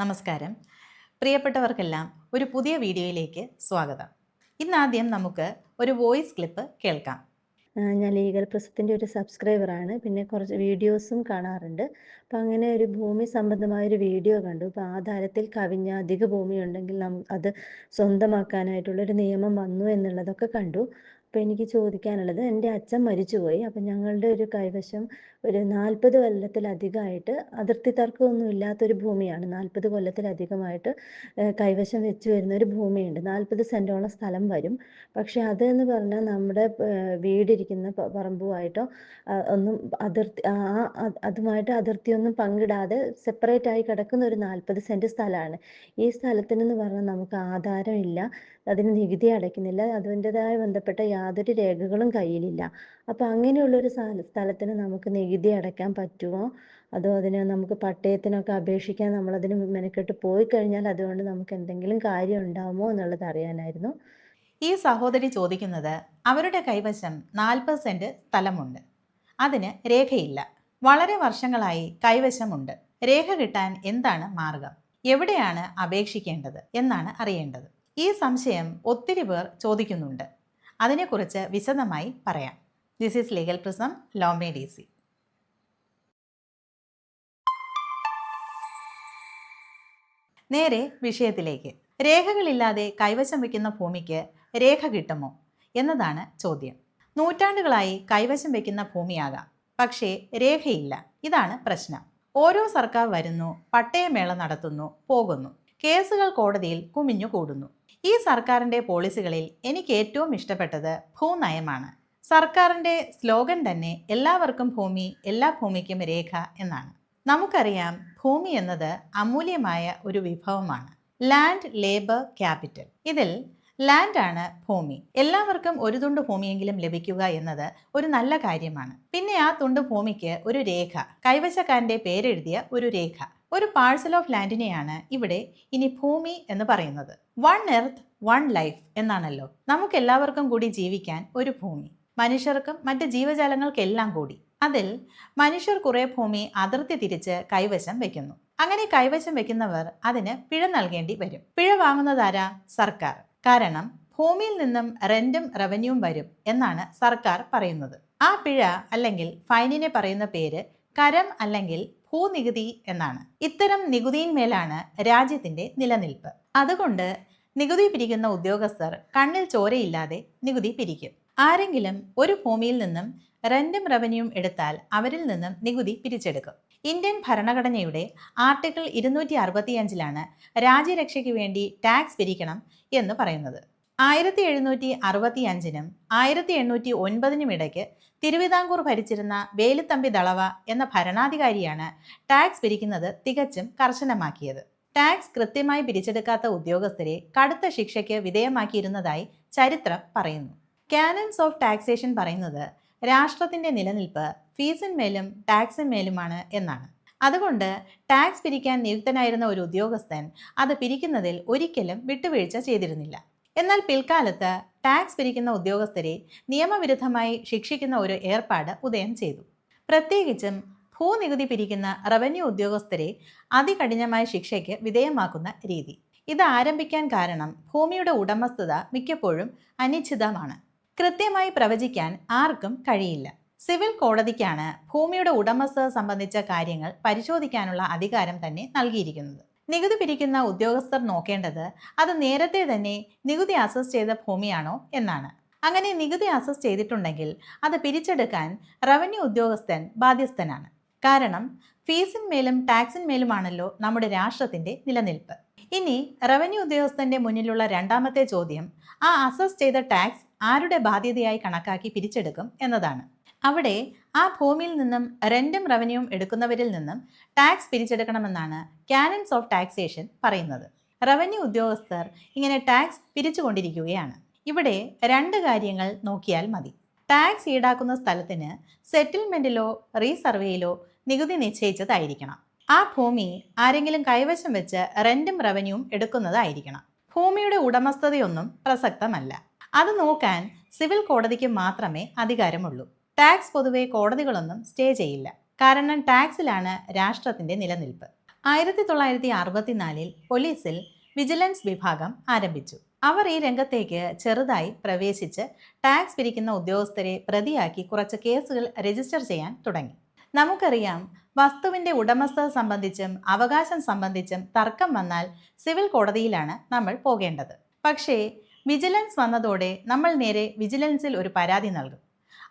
നമസ്കാരം. പ്രിയപ്പെട്ടവർക്കെല്ലാം ഒരു പുതിയ വീഡിയോയിലേക്ക് സ്വാഗതം. ഇന്നാദ്യം നമുക്ക് ഒരു വോയിസ് ക്ലിപ്പ് കേൾക്കാം. ഞാൻ ലീഗൽ പ്രസത്തിന്റെ ഒരു സബ്സ്ക്രൈബറാണ്. പിന്നെ കുറച്ച് വീഡിയോസും കാണാറുണ്ട്. അപ്പം അങ്ങനെ ഒരു ഭൂമി സംബന്ധമായ ഒരു വീഡിയോ കണ്ടു. അപ്പോൾ ആധാരത്തിൽ കവിഞ്ഞ അധിക ഭൂമി ഉണ്ടെങ്കിൽ നം അത് സ്വന്തമാക്കാനായിട്ടുള്ളൊരു നിയമം വന്നു എന്നുള്ളതൊക്കെ കണ്ടു. അപ്പോൾ എനിക്ക് ചോദിക്കാനുള്ളത് എന്റെ അച്ഛൻ മരിച്ചുപോയി. അപ്പം ഞങ്ങളുടെ ഒരു കൈവശം ഒരു നാൽപ്പത് കൊല്ലത്തിലധികമായിട്ട് അതിർത്തി തർക്കമൊന്നും ഇല്ലാത്തൊരു ഭൂമിയാണ്. നാൽപ്പത് കൊല്ലത്തിലധികമായിട്ട് കൈവശം വെച്ച് വരുന്ന ഒരു ഭൂമിയുണ്ട്. നാൽപ്പത് സെന്റോളം സ്ഥലം വരും. പക്ഷേ അത് എന്ന് പറഞ്ഞാൽ നമ്മുടെ വീടിരിക്കുന്ന പറമ്പുമായിട്ടോ ഒന്നും അതിർത്തി ആ ആ- അത് അതുമായിട്ട് അതിർത്തിയൊന്നും പങ്കിടാതെ സെപ്പറേറ്റ് ആയി കിടക്കുന്ന ഒരു നാൽപ്പത് സെന്റ് സ്ഥലമാണ്. ഈ സ്ഥലത്തിനെന്ന് പറഞ്ഞാൽ നമുക്ക് ആധാരമില്ല. അതിന് നികുതി അടയ്ക്കുന്നില്ല. അതിന്റെതായ ബന്ധപ്പെട്ട യാതൊരു രേഖകളും കയ്യിലില്ല. അപ്പോൾ അങ്ങനെയുള്ളൊരു സ്ഥല സ്ഥലത്തിന് നമുക്ക് നികുതി അടയ്ക്കാൻ പറ്റുമോ അതോ അതിന് നമുക്ക് പട്ടയത്തിനൊക്കെ അപേക്ഷിക്കാൻ നമ്മൾ നമ്മളതിന് മെനക്കെട്ട് പോയി കഴിഞ്ഞാൽ അതുകൊണ്ട് നമുക്ക് എന്തെങ്കിലും കാര്യം ഉണ്ടാകുമോ എന്നുള്ളത് അറിയാനായിരുന്നു. ഈ സഹോദരി ചോദിക്കുന്നത് അവരുടെ കൈവശം നാൽപ്പത് സെന്റ് സ്ഥലമുണ്ട്. അതിന് രേഖയില്ല. വളരെ വർഷങ്ങളായി കൈവശമുണ്ട്. രേഖ കിട്ടാൻ എന്താണ് മാർഗം? എവിടെയാണ് അപേക്ഷിക്കേണ്ടത്? എന്നാണ് അറിയേണ്ടത്. ഈ സംശയം ഒത്തിരി പേർ ചോദിക്കുന്നുണ്ട്. അതിനെക്കുറിച്ച് വിശദമായി പറയാം. This is legal prism law made easy നേരെ വിഷയത്തിലേക്ക്. രേഖകളില്ലാതെ കൈവശം വയ്ക്കുന്ന ഭൂമിക്ക് രേഖ കിട്ടുമോ എന്നതാണ് ചോദ്യം. നൂറ്റാണ്ടുകളായി കൈവശം വയ്ക്കുന്ന ഭൂമിയാകാം. പക്ഷേ രേഖയില്ല. ഇതാണ് പ്രശ്നം. ഓരോ സർക്കാർ വരുന്നു പട്ടയമേള നടത്തുന്നു പോകുന്നു. കേസുകൾ കോടതിയിൽ കുമിഞ്ഞു കൂടുന്നു ഈ സർക്കാരിന്റെ പോളിസികളിൽ എനിക്ക് ഏറ്റവും ഇഷ്ടപ്പെട്ടത് ഭൂനയമാണ്. സർക്കാരിന്റെ സ്ലോഗൻ തന്നെ എല്ലാവർക്കും ഭൂമി എല്ലാ ഭൂമിക്കും രേഖ എന്നാണ്. നമുക്കറിയാം ഭൂമി എന്നത് അമൂല്യമായ ഒരു വിഭവമാണ്. Land labour capital. ഇതിൽ ലാൻഡ് ആണ് ഭൂമി. എല്ലാവർക്കും ഒരു തുണ്ട് ഭൂമിയെങ്കിലും ലഭിക്കുക എന്നത് ഒരു നല്ല കാര്യമാണ്. പിന്നെ ആ തുണ്ട് ഭൂമിക്ക് ഒരു രേഖ. കൈവശക്കാരന്റെ പേരെഴുതിയ ഒരു രേഖ. ഒരു പാഴ്സൽ ഓഫ് ലാൻഡിനെയാണ് ഇവിടെ ഇനി ഭൂമി എന്ന് പറയുന്നത്. വൺ എർത്ത് വൺ ലൈഫ് എന്നാണല്ലോ. നമുക്ക് എല്ലാവർക്കും കൂടി ജീവിക്കാൻ ഒരു ഭൂമി. മനുഷ്യർക്കും മറ്റ് ജീവജാലങ്ങൾക്കെല്ലാം കൂടി. അതിൽ മനുഷ്യർ കുറേ ഭൂമി അതിർത്തി തിരിച്ച് കൈവശം വെക്കുന്നു. അങ്ങനെ കൈവശം വെക്കുന്നവർ അതിന് പിഴ നൽകേണ്ടി വരും. പിഴ വാങ്ങുന്നതാരാ സർക്കാർ. കാരണം ഭൂമിയിൽ നിന്നും റെന്റും റവന്യൂവും വരും എന്നാണ് സർക്കാർ പറയുന്നത്. ആ പിഴ അല്ലെങ്കിൽ ഫൈനിനെ പറയുന്ന പേര് കരം അല്ലെങ്കിൽ ഭൂനികുതി എന്നാണ്. ഇത്തരം നികുതിയിന്മേലാണ് രാജ്യത്തിന്റെ നിലനിൽപ്പ്. അതുകൊണ്ട് നികുതി പിരിക്കുന്ന ഉദ്യോഗസ്ഥർ കണ്ണിൽ ചോരയില്ലാതെ നികുതി പിരിക്കും. ആരെങ്കിലും ഒരു ഭൂമിയിൽ നിന്നും റെന്റും റവന്യൂവും എടുത്താൽ അവരിൽ നിന്നും നികുതി പിരിച്ചെടുക്കും. ഇന്ത്യൻ ഭരണഘടനയുടെ ആർട്ടിക്കിൾ ഇരുന്നൂറ്റി അറുപത്തിയഞ്ചിലാണ് രാജ്യരക്ഷയ്ക്ക് വേണ്ടി ടാക്സ് പിരിക്കണം എന്ന് പറയുന്നത്. ആയിരത്തി എഴുന്നൂറ്റി അറുപത്തി അഞ്ചിനും ആയിരത്തി എണ്ണൂറ്റി ഒൻപതിനും ഇടയ്ക്ക് തിരുവിതാംകൂർ ഭരിച്ചിരുന്ന വേലുത്തമ്പി ദളവ എന്ന ഭരണാധികാരിയാണ് ടാക്സ് പിരിക്കുന്നത് തികച്ചും കർശനമാക്കിയത്. ടാക്സ് കൃത്യമായി പിരിച്ചെടുക്കാത്ത ഉദ്യോഗസ്ഥരെ കടുത്ത ശിക്ഷയ്ക്ക് വിധേയമാക്കിയിരുന്നതായി ചരിത്രം പറയുന്നു. കാനൻസ് ഓഫ് ടാക്സേഷൻ പറയുന്നത് രാഷ്ട്രത്തിന്റെ നിലനിൽപ്പ് ഫീസിന്മേലും ടാക്സിന്മേലുമാണ് എന്നാണ്. അതുകൊണ്ട് ടാക്സ് പിരിക്കാൻ നിയുക്തനായിരുന്ന ഒരു ഉദ്യോഗസ്ഥൻ അത് പിരിക്കുന്നതിൽ ഒരിക്കലും വിട്ടുവീഴ്ച ചെയ്തിരുന്നില്ല. എന്നാൽ പിൽക്കാലത്ത് ടാക്സ് പിരിക്കുന്ന ഉദ്യോഗസ്ഥരെ നിയമവിരുദ്ധമായി ശിക്ഷിക്കുന്ന ഒരു ഏർപ്പാട് ഉദയം ചെയ്തു. പ്രത്യേകിച്ചും ഭൂനികുതി പിരിക്കുന്ന റവന്യൂ ഉദ്യോഗസ്ഥരെ അതികഠിനമായ ശിക്ഷയ്ക്ക് വിധേയമാക്കുന്ന രീതി. ഇത് ആരംഭിക്കാൻ കാരണം ഭൂമിയുടെ ഉടമസ്ഥത മിക്കപ്പോഴും അനിശ്ചിതമാണ്. കൃത്യമായി പ്രവചിക്കാൻ ആർക്കും കഴിയില്ല. സിവിൽ കോടതിക്കാണ് ഭൂമിയുടെ ഉടമസ്ഥത സംബന്ധിച്ച കാര്യങ്ങൾ പരിശോധിക്കാനുള്ള അധികാരം തന്നെ നൽകിയിരിക്കുന്നത്. നികുതി പിരിക്കുന്ന ഉദ്യോഗസ്ഥർ നോക്കേണ്ടത് അത് നേരത്തെ തന്നെ നികുതി അസസ് ചെയ്ത ഭൂമിയാണോ എന്നാണ്. അങ്ങനെ നികുതി അസസ് ചെയ്തിട്ടുണ്ടെങ്കിൽ അത് പിരിച്ചെടുക്കാൻ റവന്യൂ ഉദ്യോഗസ്ഥൻ ബാധ്യസ്ഥനാണ്. കാരണം ഫീസിന്മേലും ടാക്സിന്മേലുമാണല്ലോ നമ്മുടെ രാഷ്ട്രത്തിന്റെ നിലനിൽപ്പ്. ഇനി റവന്യൂ ഉദ്യോഗസ്ഥന്റെ മുന്നിലുള്ള രണ്ടാമത്തെ ചോദ്യം ആ അസസ് ചെയ്ത ടാക്സ് ആരുടെ ബാധ്യതയായി കണക്കാക്കി പിരിച്ചെടുക്കും എന്നതാണ്. അവിടെ ആ ഭൂമിയിൽ നിന്നും റെന്റും റവന്യൂവും എടുക്കുന്നവരിൽ നിന്നും ടാക്സ് പിരിച്ചെടുക്കണമെന്നാണ് കാനൻസ് ഓഫ് ടാക്സേഷൻ പറയുന്നത്. റവന്യൂ ഉദ്യോഗസ്ഥർ ഇങ്ങനെ ടാക്സ് പിരിച്ചുകൊണ്ടിരിക്കുകയാണ്. ഇവിടെ രണ്ട് കാര്യങ്ങൾ നോക്കിയാൽ മതി. ടാക്സ് ഈടാക്കുന്ന സ്ഥലത്തിന് സെറ്റിൽമെന്റിലോ റീസർവേയിലോ നികുതി നിശ്ചയിച്ചതായിരിക്കണം. ആ ഭൂമി ആരെങ്കിലും കൈവശം വെച്ച് റെന്റും റവന്യൂവും എടുക്കുന്നതായിരിക്കണം. ഭൂമിയുടെ ഉടമസ്ഥതയൊന്നും പ്രസക്തമല്ല. അത് നോക്കാൻ സിവിൽ കോടതിക്ക് മാത്രമേ അധികാരമുള്ളൂ. ടാക്സ് പൊതുവെ കോടതികളൊന്നും സ്റ്റേ ചെയ്യില്ല. കാരണം ടാക്സിലാണ് രാഷ്ട്രത്തിന്റെ നിലനിൽപ്പ്. ആയിരത്തി തൊള്ളായിരത്തി അറുപത്തിനാലിൽ പോലീസിൽ വിജിലൻസ് വിഭാഗം ആരംഭിച്ചു. അവർ ഈ രംഗത്തേക്ക് ചെറുതായി പ്രവേശിച്ച് ടാക്സ് പിരിക്കുന്ന ഉദ്യോഗസ്ഥരെ പ്രതിയാക്കി കുറച്ച് കേസുകൾ രജിസ്റ്റർ ചെയ്യാൻ തുടങ്ങി. നമുക്കറിയാം വസ്തുവിന്റെ ഉടമസ്ഥത സംബന്ധിച്ചും അവകാശം സംബന്ധിച്ചും തർക്കം വന്നാൽ സിവിൽ കോടതിയിലാണ് നമ്മൾ പോകേണ്ടത്. പക്ഷേ വിജിലൻസ് വന്നതോടെ നമ്മൾ നേരെ വിജിലൻസിൽ ഒരു പരാതി നൽകും.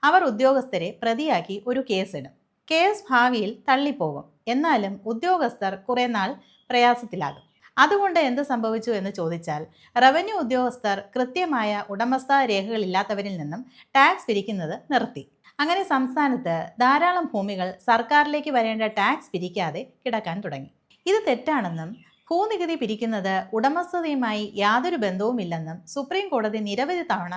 അവർ ഉദ്യോഗസ്ഥരെ പ്രതിയാക്കി ഒരു കേസിടും. കേസ് ഭാവിയിൽ തള്ളിപ്പോകും. എന്നാലും ഉദ്യോഗസ്ഥർ കുറേ നാൾ പ്രയാസത്തിലാകും. അതുകൊണ്ട് എന്ത് സംഭവിച്ചു എന്ന് ചോദിച്ചാൽ റവന്യൂ ഉദ്യോഗസ്ഥർ കൃത്യമായ ഉടമസ്ഥ രേഖകളില്ലാത്തവരിൽ നിന്നും ടാക്സ് പിരിക്കുന്നത് നിർത്തി. അങ്ങനെ സംസ്ഥാനത്ത് ധാരാളം ഭൂമികൾ സർക്കാരിലേക്ക് വരേണ്ട ടാക്സ് പിരിക്കാതെ കിടക്കാൻ തുടങ്ങി. ഇത് തെറ്റാണെന്നും ഭൂനികുതി പിരിക്കുന്നത് ഉടമസ്ഥതയുമായി യാതൊരു ബന്ധവുമില്ലെന്നും സുപ്രീം കോടതി നിരവധി തവണ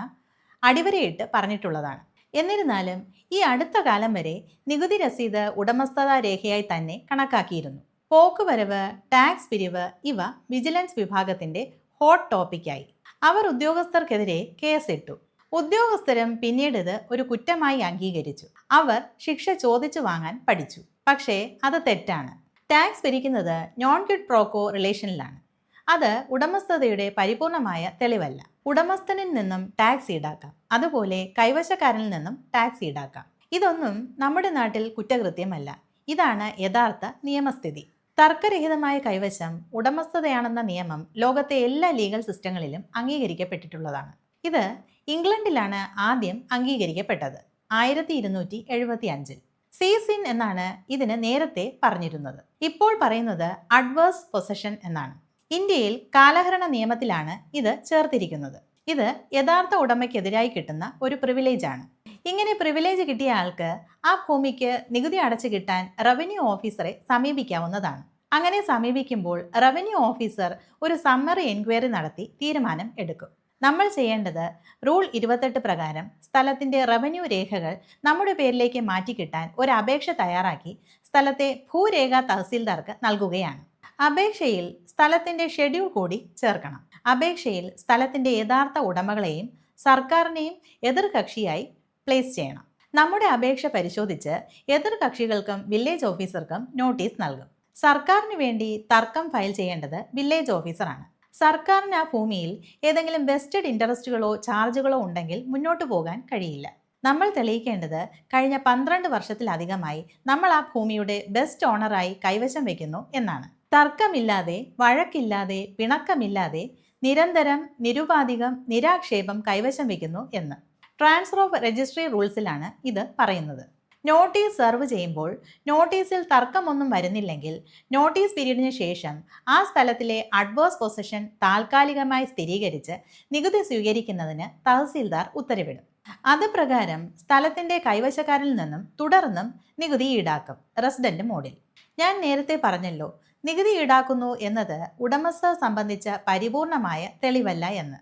അടിവരയിട്ട് പറഞ്ഞിട്ടുള്ളതാണ്. എന്നിരുന്നാലും ഈ അടുത്ത കാലം വരെ നികുതി രസീത് ഉടമസ്ഥതാ രേഖയായി തന്നെ കണക്കാക്കിയിരുന്നു. പോക്കുവരവ് ടാക്സ് പിരിവ് ഇവ വിജിലൻസ് വിഭാഗത്തിന്റെ ഹോട്ട് ടോപ്പിക്കായി അവർ ഉദ്യോഗസ്ഥർക്കെതിരെ കേസിട്ടു. ഉദ്യോഗസ്ഥരും പിന്നീട് ഇത് ഒരു കുറ്റമായി അംഗീകരിച്ചു. അവർ ശിക്ഷ ചോദിച്ചു വാങ്ങാൻ പഠിച്ചു. പക്ഷേ അത് തെറ്റാണ്. ടാക്സ് പിരിക്കുന്നത് നോൺ ക്യുഡ് പ്രോക്കോ റിലേഷനിലാണ് അത് ഉടമസ്ഥതയുടെ പരിപൂർണമായ തെളിവല്ല. ഉടമസ്ഥനിൽ നിന്നും ടാക്സ് ഈടാക്കാം. അതുപോലെ കൈവശക്കാരനിൽ നിന്നും ടാക്സ് ഈടാക്കാം. ഇതൊന്നും നമ്മുടെ നാട്ടിൽ കുറ്റകൃത്യമല്ല. ഇതാണ് യഥാർത്ഥ നിയമസ്ഥിതി. തർക്കരഹിതമായ കൈവശം ഉടമസ്ഥതയാണെന്ന നിയമം ലോകത്തെ എല്ലാ ലീഗൽ സിസ്റ്റങ്ങളിലും അംഗീകരിക്കപ്പെട്ടിട്ടുള്ളതാണ്. ഇത് ഇംഗ്ലണ്ടിലാണ് ആദ്യം അംഗീകരിക്കപ്പെട്ടത് ആയിരത്തി ഇരുന്നൂറ്റി എഴുപത്തി അഞ്ചിൽ സീസിൻ എന്നാണ് ഇതിന് നേരത്തെ പറഞ്ഞിരുന്നത്. ഇപ്പോൾ പറയുന്നത് അഡ്വേഴ്സ് പൊസഷൻ എന്നാണ്. ഇന്ത്യയിൽ കാലഹരണ നിയമത്തിലാണ് ഇത് ചേർത്തിരിക്കുന്നത്. ഇത് യഥാർത്ഥ ഉടമയ്ക്കെതിരായി കിട്ടുന്ന ഒരു പ്രിവിലേജ് ആണ്. ഇങ്ങനെ പ്രിവിലേജ് കിട്ടിയ ആൾക്ക് ആ ഭൂമിക്ക് നികുതി അടച്ചു കിട്ടാൻ റവന്യൂ ഓഫീസറെ സമീപിക്കാവുന്നതാണ്. അങ്ങനെ സമീപിക്കുമ്പോൾ റവന്യൂ ഓഫീസർ ഒരു സമ്മറി എൻക്വയറി നടത്തി തീരുമാനം എടുക്കും. നമ്മൾ ചെയ്യേണ്ടത് റൂൾ ഇരുപത്തെട്ട് പ്രകാരം സ്ഥലത്തിന്റെ റവന്യൂ രേഖകൾ നമ്മുടെ പേരിലേക്ക് മാറ്റിക്കിട്ടാൻ ഒരു അപേക്ഷ തയ്യാറാക്കി സ്ഥലത്തെ ഭൂരേഖ തഹസീൽദാർക്ക് നൽകുകയാണ്. അപേക്ഷയിൽ സ്ഥലത്തിന്റെ ഷെഡ്യൂൾ കൂടി ചേർക്കണം. അപേക്ഷയിൽ സ്ഥലത്തിന്റെ യഥാർത്ഥ ഉടമകളെയും സർക്കാരിനെയും എതിർകക്ഷിയായി പ്ലേസ് ചെയ്യണം. നമ്മുടെ അപേക്ഷ പരിശോധിച്ച് എതിർകക്ഷികൾക്കും വില്ലേജ് ഓഫീസർക്കും നോട്ടീസ് നൽകും. സർക്കാരിന് വേണ്ടി തർക്കം ഫയൽ ചെയ്യേണ്ടത് വില്ലേജ് ഓഫീസറാണ് സർക്കാരിന് ആ ഭൂമിയിൽ ഏതെങ്കിലും വെസ്റ്റഡ് ഇൻട്രസ്റ്റുകളോ ചാർജുകളോ ഉണ്ടെങ്കിൽ മുന്നോട്ട് പോകാൻ കഴിയില്ല. നമ്മൾ തെളിയിക്കേണ്ടത് കഴിഞ്ഞ പന്ത്രണ്ട് വർഷത്തിലധികമായി നമ്മൾ ആ ഭൂമിയുടെ ബെസ്റ്റ് ഓണറായി കൈവശം വയ്ക്കുന്നു എന്നാണ്. തർക്കമില്ലാതെ വഴക്കില്ലാതെ പിണക്കമില്ലാതെ നിരന്തരം നിരുപാധികം നിരാക്ഷേപം കൈവശം വയ്ക്കുന്നു എന്ന്. ട്രാൻസ്ഫർ ഓഫ് രജിസ്ട്രി റൂൾസിലാണ് ഇത് പറയുന്നത്. നോട്ടീസ് സെർവ് ചെയ്യുമ്പോൾ നോട്ടീസിൽ തർക്കമൊന്നും വരുന്നില്ലെങ്കിൽ നോട്ടീസ് പീരീഡിന് ശേഷം ആ സ്ഥലത്തിലെ അഡ്വേഴ്സ് പൊസിഷൻ താൽക്കാലികമായി സ്ഥിരീകരിച്ച് നികുതി സ്വീകരിക്കുന്നതിന് തഹസീൽദാർ ഉത്തരവിടും. അത് പ്രകാരം സ്ഥലത്തിന്റെ കൈവശക്കാരിൽ നിന്നും തുടർന്നും നികുതി ഈടാക്കും. റെസിഡന്റ് മോഡിൽ ഞാൻ നേരത്തെ പറഞ്ഞല്ലോ നികുതി ഈടാക്കുന്നു എന്നത് ഉടമസ്ഥ സംബന്ധിച്ച പരിപൂർണമായ തെളിവല്ല എന്ന്.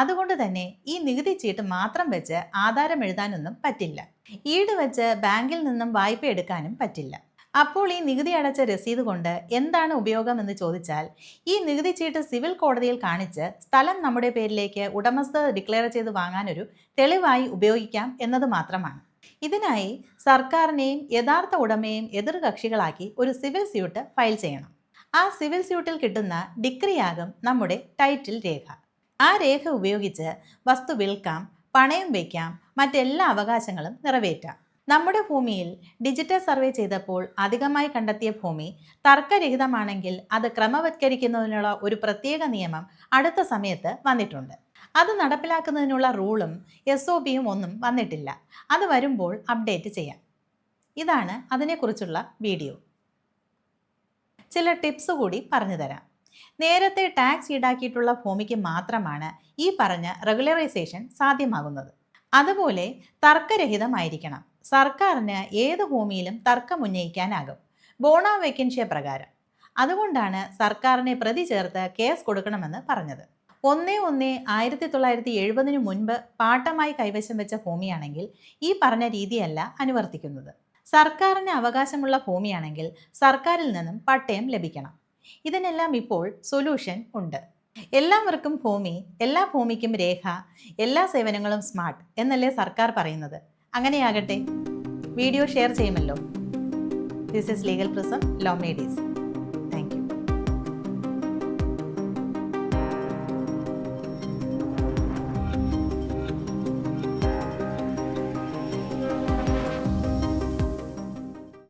അതുകൊണ്ട് തന്നെ ഈ നികുതി ചീട്ട് മാത്രം വെച്ച് ആധാരം എഴുതാനൊന്നും പറ്റില്ല. ഈട് വെച്ച് ബാങ്കിൽ നിന്നും വായ്പ എടുക്കാനും പറ്റില്ല. അപ്പോൾ ഈ നികുതി അടച്ച രസീത് കൊണ്ട് എന്താണ് ഉപയോഗം എന്ന് ചോദിച്ചാൽ ഈ നികുതി ചീട്ട് സിവിൽ കോടതിയിൽ കാണിച്ച് സ്ഥലം നമ്മുടെ പേരിലേക്ക് ഉടമസ്ഥ ഡിക്ലെയർ ചെയ്ത് വാങ്ങാനൊരു തെളിവായി ഉപയോഗിക്കാം എന്നത് മാത്രമാണ്. ഇതിനായി സർക്കാരിനെയും യഥാർത്ഥ ഉടമയെയും എതിർകക്ഷികളാക്കി ഒരു സിവിൽ സ്യൂട്ട് ഫയൽ ചെയ്യണം. ആ സിവിൽ സ്യൂട്ടിൽ കിട്ടുന്ന ഡിക്രിയാകും നമ്മുടെ ടൈറ്റിൽ രേഖ. ആ രേഖ ഉപയോഗിച്ച് വസ്തു വിൽക്കാം പണയം വയ്ക്കാം മറ്റെല്ലാ അവകാശങ്ങളും നിറവേറ്റാം. നമ്മുടെ ഭൂമിയിൽ ഡിജിറ്റൽ സർവേ ചെയ്തപ്പോൾ അധികമായി കണ്ടെത്തിയ ഭൂമി തർക്കരഹിതമാണെങ്കിൽ അത് ക്രമവത്കരിക്കുന്നതിനുള്ള ഒരു പ്രത്യേക നിയമം അടുത്ത സമയത്ത് വന്നിട്ടുണ്ട്. അത് നടപ്പിലാക്കുന്നതിനുള്ള റൂളും എസ് ഒ പിയും ഒന്നും വന്നിട്ടില്ല. അത് വരുമ്പോൾ അപ്ഡേറ്റ് ചെയ്യാം. ഇതാണ് അതിനെക്കുറിച്ചുള്ള വീഡിയോ. ചില ടിപ്സ് കൂടി പറഞ്ഞു തരാം. നേരത്തെ ടാക്സ് ഈടാക്കിയിട്ടുള്ള ഭൂമിക്ക് മാത്രമാണ് ഈ പറഞ്ഞ റെഗുലറൈസേഷൻ സാധ്യമാകുന്നത്. അതുപോലെ തർക്കരഹിതമായിരിക്കണം. സർക്കാരിന് ഏത് ഭൂമിയിലും തർക്കം ഉന്നയിക്കാനാകും. ബോണ വേക്കൻഷ്യ പ്രകാരം. അതുകൊണ്ടാണ് സർക്കാരിനെ പ്രതി ചേർത്ത് കേസ് കൊടുക്കണമെന്ന് പറഞ്ഞത്. ഒന്നേ ഒന്നേ ആയിരത്തി തൊള്ളായിരത്തി എഴുപതിനു മുൻപ് പാട്ടമായി കൈവശം വെച്ച ഭൂമിയാണെങ്കിൽ ഈ പറഞ്ഞ രീതിയല്ല അനുവർത്തിക്കുന്നത്. സർക്കാരിന് അവകാശമുള്ള ഭൂമിയാണെങ്കിൽ സർക്കാരിൽ നിന്നും പട്ടയം ലഭിക്കണം. ഇതിനെല്ലാം ഇപ്പോൾ സൊല്യൂഷൻ ഉണ്ട്. എല്ലാവർക്കും ഭൂമി എല്ലാ ഭൂമിക്കും രേഖ എല്ലാ സേവനങ്ങളും സ്മാർട്ട് എന്നല്ലേ സർക്കാർ പറയുന്നത്. അങ്ങനെയാകട്ടെ വീഡിയോ ഷെയർ ചെയ്യുമല്ലോ. This is legal prism law made easy